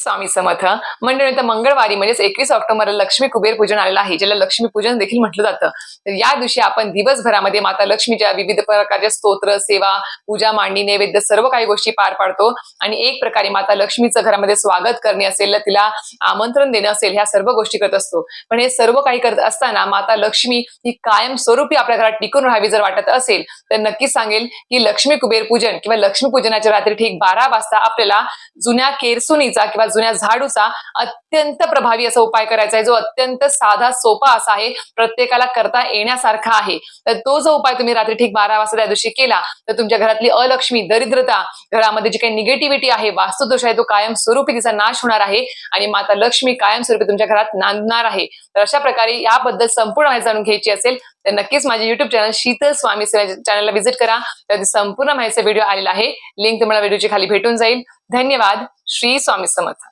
स्वामी समर्थ. मंडळी तर मंगळवारी म्हणजेच एकवीस ऑक्टोबरला लक्ष्मी कुबेर पूजन आलेलं आहे ज्याला लक्ष्मी पूजन देखील म्हटलं जातं. तर या दिवशी आपण दिवसभरामध्ये माता लक्ष्मीच्या विविध प्रकारच्या स्तोत्र सेवा पूजा मांडणी नैवेद्य सर्व काही गोष्टी पार पाडतो. आणि एक प्रकारे माता लक्ष्मीचं घरामध्ये स्वागत करणे असेल तिला आमंत्रण देणं असेल ह्या सर्व गोष्टी करत असतो. पण हे सर्व काही करत असताना माता लक्ष्मी ही कायम स्वरूपी आपल्या घरात टिकून राहावी जर वाटत असेल तर नक्कीच सांगेल की लक्ष्मी कुबेर पूजन किंवा लक्ष्मी पूजनाच्या रात्री ठीक बारा वाजता आपल्याला जुन्या केरसुनीचा किंवा जुन्या झाडूचा अत्यंत प्रभावी असा उपाय करायचा आहे जो अत्यंत साधा सोपा असा आहे प्रत्येकाला करता येण्यासारखा आहे. तर तो जो उपाय तुम्ही रात्री ठीक बारा वाजता त्या दिवशी केला तर तुमच्या घरातली अलक्ष्मी दरिद्रता घरामध्ये जी काही निगेटिव्हिटी आहे वास्तुदोष आहे तो कायम स्वरूपी तिचा नाश होणार आहे आणि माता लक्ष्मी कायमस्वरूपी तुमच्या घरात नांदणार आहे. तर अशा प्रकारे याबद्दल संपूर्ण माहिती जाणून घ्यायची असेल तर नक्कीच माझे युट्यूब चॅनल शीतल स्वामी चॅनलला व्हिजिट करा. त्याची संपूर्ण माहितीचा व्हिडिओ आलेला आहे. लिंक तुम्हाला व्हिडिओची खाली भेटून जाईल. धन्यवाद श्री स्वामी समर्थ।